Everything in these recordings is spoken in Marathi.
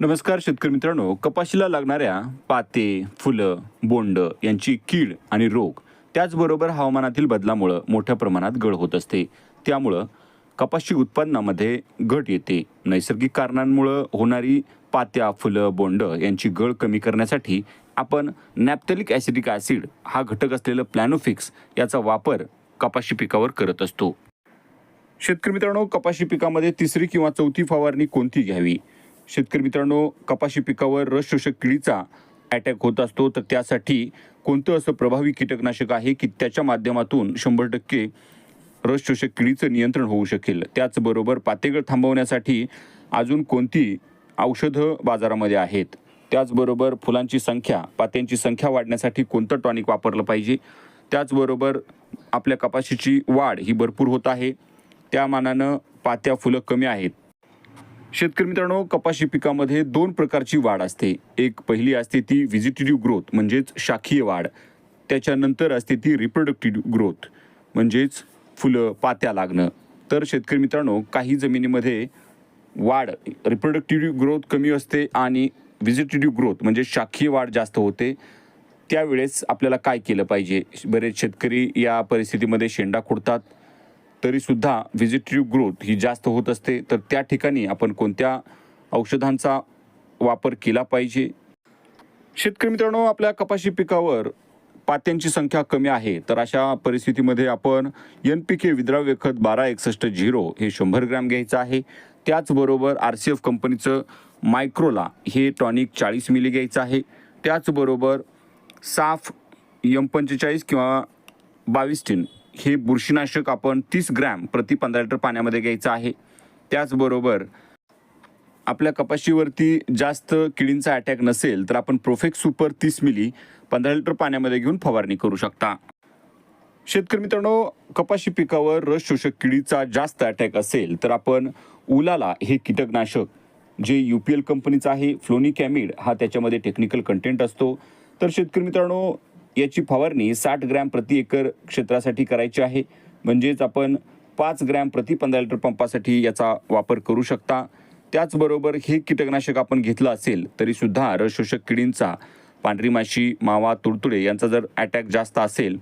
नमस्कार शेतकरी मित्रांनो कपाशीला लागणाऱ्या पाते फुलं बोंड यांची कीड आणि रोग त्याचबरोबर हवामानातील बदलामुळं मोठ्या प्रमाणात गळ होत असते. त्यामुळं कपाशी उत्पादनामध्ये घट येते. नैसर्गिक कारणांमुळं होणारी पात्या फुलं बोंड यांची गळ कमी करण्यासाठी आपण नॅप्थलिक ॲसिडिक ॲसिड हा घटक असलेलं प्लॅनोफिक्स याचा वापर कपाशी पिकावर करत असतो. शेतकरी मित्रांनो कपाशी पिकामध्ये तिसरी किंवा चौथी फवारणी कोणती घ्यावी? शेतकरी मित्रांनो कपाशी पिकावर रस शोषक किडीचा अटॅक होत असतो. तर त्यासाठी कोणतं असं प्रभावी कीटकनाशक आहे की त्याच्या माध्यमातून शंभर टक्के रस शोषक किडीचं नियंत्रण होऊ शकेल? त्याचबरोबर पातेगळ थांबवण्यासाठी अजून कोणती औषधं बाजारामध्ये आहेत? त्याचबरोबर फुलांची संख्या पात्यांची संख्या वाढण्यासाठी कोणतं टॉनिक वापरलं पाहिजे? त्याचबरोबर आपल्या कपाशीची वाढ ही भरपूर होत आहे. त्या मानानं पात्या फुलं कमी आहेत. शेतकरी मित्रांनो कपाशी पिकामध्ये दोन प्रकारची वाढ असते. एक पहिली असते ती व्हिजिटेटिव्ह ग्रोथ म्हणजेच शाखीय वाढ. त्याच्यानंतर असते ती रिप्रोडक्टिव्ह ग्रोथ म्हणजेच फुलं पात्या लागणं. तर शेतकरी मित्रांनो काही जमिनीमध्ये वाढ रिप्रोडक्टिव्ह ग्रोथ कमी असते आणि व्हिजिटेटिव्ह ग्रोथ म्हणजे शाखीय वाढ जास्त होते. त्यावेळेस आपल्याला काय केलं पाहिजे? बरेच शेतकरी या परिस्थितीमध्ये शेंडा खुडतात. तरीसुद्धा व्हिजिटिव्ह ग्रोथ ही जास्त होत असते. तर त्या ठिकाणी आपण कोणत्या औषधांचा वापर केला पाहिजे? शेतकरी मित्रांनो आपल्या कपाशी पिकावर पात्यांची संख्या कमी आहे. तर अशा परिस्थितीमध्ये आपण एन पी के विद्राव्य खत बारा एकसष्ट झिरो हे शंभर ग्रॅम घ्यायचं आहे. त्याचबरोबर आर सी एफ कंपनीचं मायक्रोला हे टॉनिक चाळीस मिली घ्यायचं आहे. त्याचबरोबर साफ यम पंचेचाळीस किंवा बावीस टिन हे बुरशीनाशक आपण तीस ग्रॅम प्रति पंधरा लिटर पाण्यामध्ये घ्यायचं आहे. त्याचबरोबर आपल्या कपाशीवरती जास्त किडींचा अटॅक नसेल तर आपण प्रोफेक्स सुपर तीस मिली पंधरा लिटर पाण्यामध्ये घेऊन फवारणी करू शकता. शेतकरी मित्रांनो कपाशी पिकावर रस शोषक किडीचा जास्त अटॅक असेल तर आपण उलाला हे कीटकनाशक जे यू पी एल कंपनीचं आहे फ्लोनिकॅमिड हा त्याच्यामध्ये टेक्निकल कंटेंट असतो. तर शेतकरी मित्रांनो याची फवारणी साठ ग्रॅम प्रति एकर क्षेत्रासाठी करायची आहे. म्हणजेच आपण पाच ग्रॅम प्रति पंधरा लिटर पंपासाठी याचा वापर करू शकता. त्याचबरोबर हे कीटकनाशक आपण घेतलं असेल तरीसुद्धा रसशोषक किडींचा पांढरी माशी मावा तुडतुडे यांचा जर अटॅक जास्त असेल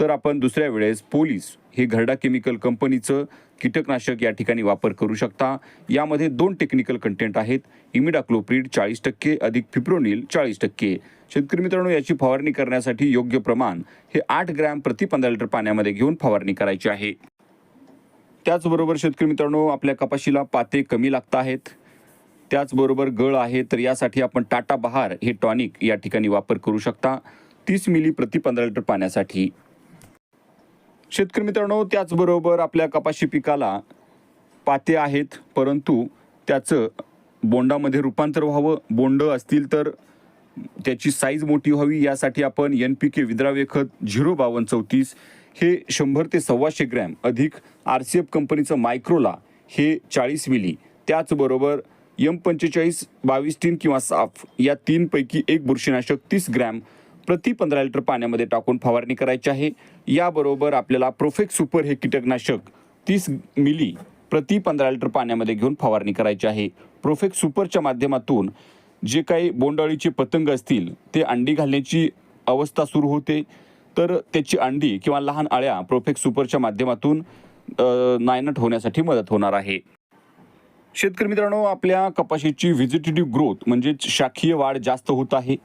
तर आपण दुसऱ्या वेळेस पोलीस हे घरडा केमिकल कंपनीचं कीटकनाशक या ठिकाणी वापर करू शकता. यामध्ये दोन टेक्निकल कंटेंट आहेत. इमिडाक्लोप्रीड चाळीस टक्के अधिक फिप्रोनिल चाळीस टक्के. शेतकरी मित्रांनो याची फवारणी करण्यासाठी योग्य प्रमाण हे आठ ग्रॅम प्रति पंधरा लिटर पाण्यामध्ये घेऊन फवारणी करायची आहे. त्याचबरोबर शेतकरी मित्रांनो आपल्या कपाशीला पाते कमी लागत आहेत. त्याचबरोबर गळ आहे तर यासाठी आपण टाटा बहार हे टॉनिक या ठिकाणी वापर करू शकता. तीस मिली प्रति पंधरा लिटर पाण्यासाठी. शेतकरी मित्रांनो त्याचबरोबर आपल्या कपाशी पिकाला पाते आहेत परंतु त्याचं बोंडामध्ये रूपांतर व्हावं बोंड असतील तर त्याची साईज मोठी व्हावी यासाठी आपण एन पी के विद्राव्य खत झिरो बावन्न चौतीस हे शंभर ते सव्वाशे ग्रॅम अधिक आर सी एफ कंपनीचं मायक्रोला हे चाळीस मिली. त्याचबरोबर एम पंचेचाळीस बावीस तीन किंवा साफ या तीनपैकी एक बुरशीनाशक तीस ग्रॅम प्रति पंधरा लिटर पाण्यामध्ये टाकून फवारणी करायची आहे. याबरोबर आपल्याला प्रोफेक्स सुपर हे कीटकनाशक तीस मिली प्रति पंधरा लिटर पाण्यामध्ये घेऊन फवारणी करायची आहे. प्रोफेक्स सुपरच्या माध्यमातून जे काही बोंडाळीचे पतंग असतील ते अंडी घालण्याची अवस्था सुरू होते. तर त्याची अंडी किंवा लहान अळ्या प्रोफेक्स सुपरच्या माध्यमातून नायनट होण्यासाठी मदत होणार आहे. शेतकरी मित्रांनो आपल्या कपाशीची व्हिजिटेटिव्ह ग्रोथ म्हणजेच शाखीय वाढ जास्त होत आहे.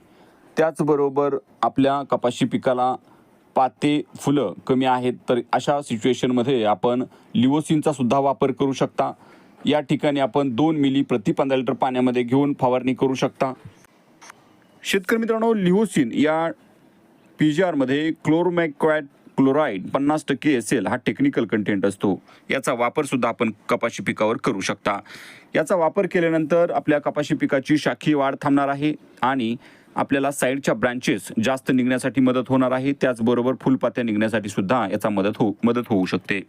त्याचबरोबर आपल्या कपाशी पिकाला पाते फुलं कमी आहेत तर अशा सिच्युएशनमध्ये आपण लिओसिनचा सुद्धा वापर करू शकता. या ठिकाणी आपण दोन मिली प्रति पंधरा लिटर पाण्यामध्ये घेऊन फवारणी करू शकता. शेतकरी मित्रांनो लिओसिन या पी जी आरमध्ये क्लोरोमॅक्वॅट क्लोराईड पन्नास टक्के असेल हा टेक्निकल कंटेंट असतो. याचा वापरसुद्धा आपण कपाशी पिकावर करू शकता. याचा वापर केल्यानंतर आपल्या कपाशी पिकाची शाखी वाढ थांबणार आहे आणि आपल्याला साईडच्या ब्रांचेस जास्त निघण्यासाठी मदत होणार आहे. त्याचबरोबर फुलपात्या निघण्यासाठी सुद्धा याचा मदत हो मदत होऊ शकते.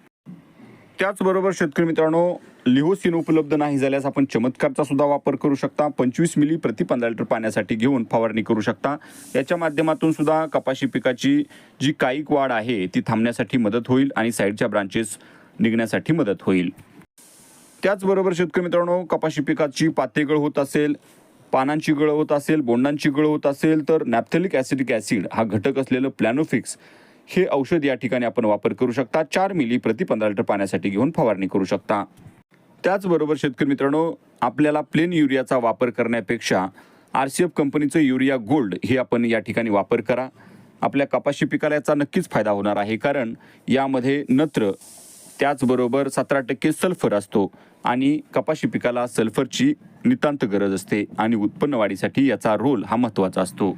त्याचबरोबर शेतकरी मित्रांनो लिहोसिन उपलब्ध नाही झाल्यास आपण चमत्कारचा सुद्धा वापर करू शकता. पंचवीस मिली प्रति पंधरा लिटर पाण्यासाठी घेऊन फवारणी करू शकता. याच्या माध्यमातून सुद्धा कपाशी पिकाची जी कायिक वाढ आहे ती थांबण्यासाठी मदत होईल आणि साईडच्या ब्रांचेस निघण्यासाठी मदत होईल. त्याचबरोबर शेतकरी मित्रांनो कपाशी पिकाची पातेगळ होत असेल पानांची गळ होत असेल बोंडांची गळ होत असेल तर नॅप्थेलिक ॲसिडिक ॲसिड हा घटक असलेलं प्लॅनोफिक्स हे औषध या ठिकाणी आपण वापर करू शकता. चार मिली प्रति पंधरा लिटर पाण्यासाठी घेऊन फवारणी करू शकता. त्याचबरोबर शेतकरी मित्रांनो आपल्याला प्लेन युरियाचा वापर करण्यापेक्षा आर सी एफ कंपनीचं युरिया गोल्ड हे आपण या ठिकाणी वापर करा. आपल्या कपाशी पिकाला याचा नक्कीच फायदा होणार आहे कारण यामध्ये नत्र त्याचबरोबर सतरा टक्के सल्फर असतो आणि कपाशी पिकाला सल्फरची नितांत गरज असते आणि उत्पन्न वाढीसाठी याचा रोल हा महत्त्वाचा असतो.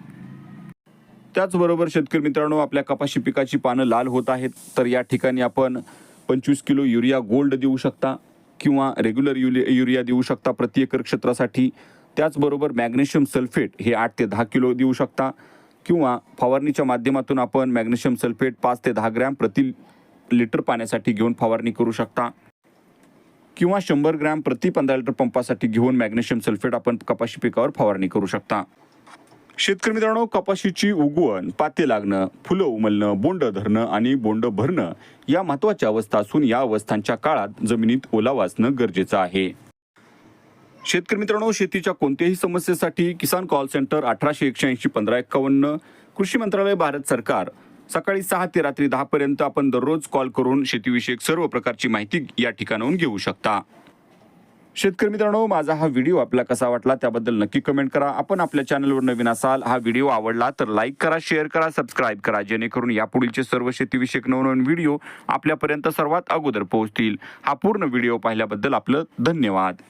त्याचबरोबर शेतकरी मित्रांनो आपल्या कपाशी पिकाची पानं लाल होत आहेत तर या ठिकाणी आपण पंचवीस किलो युरिया गोल्ड देऊ शकता किंवा रेग्युलर युरि युरिया देऊ शकता प्रति एकर क्षेत्रासाठी. त्याचबरोबर मॅग्नेशियम सल्फेट हे आठ ते दहा किलो देऊ शकता किंवा फवारणीच्या माध्यमातून आपण मॅग्नेशियम सल्फेट पाच ते दहा ग्रॅम प्रति लिटर पाण्यासाठी घेऊन फवारणी करू शकता. किंवा शंभर ग्रॅम प्रति पंधरा लिटर पंपासाठी घेऊन मॅग्नेशियम सल्फेट आपण कपाशी पिकावर फवारणी करू शकता. शेतकरी मित्रांनो कपाशीची उगवण पाते लागणं फुलं उमलणं बोंड धरणं आणि बोंड भरणं या महत्त्वाच्या अवस्था असून या अवस्थांच्या काळात जमिनीत ओलावा असणं गरजेचं आहे. शेतकरी मित्रांनो शेतीच्या कोणत्याही समस्येसाठी किसान कॉल सेंटर अठराशे एकशे पंधरा एक्कावन्न कृषी मंत्रालय भारत सरकार सकाळी सहा ते रात्री दहा पर्यंत आपण दररोज कॉल करून शेतीविषयक सर्व प्रकारची माहिती या ठिकाणाहून घेऊ शकता. शेतकरी मित्रांनो माझा हा व्हिडिओ आपला कसा वाटला त्याबद्दल नक्की कमेंट करा. आपण आपल्या चॅनलवर नवीन असाल हा व्हिडिओ आवडला तर लाईक करा शेअर करा सबस्क्राईब करा जेणेकरून यापुढीलचे सर्व शेतीविषयक नवनवीन व्हिडिओ आपल्यापर्यंत सर्वात अगोदर पोहोचतील. हा पूर्ण व्हिडिओ पाहिल्याबद्दल आपलं धन्यवाद.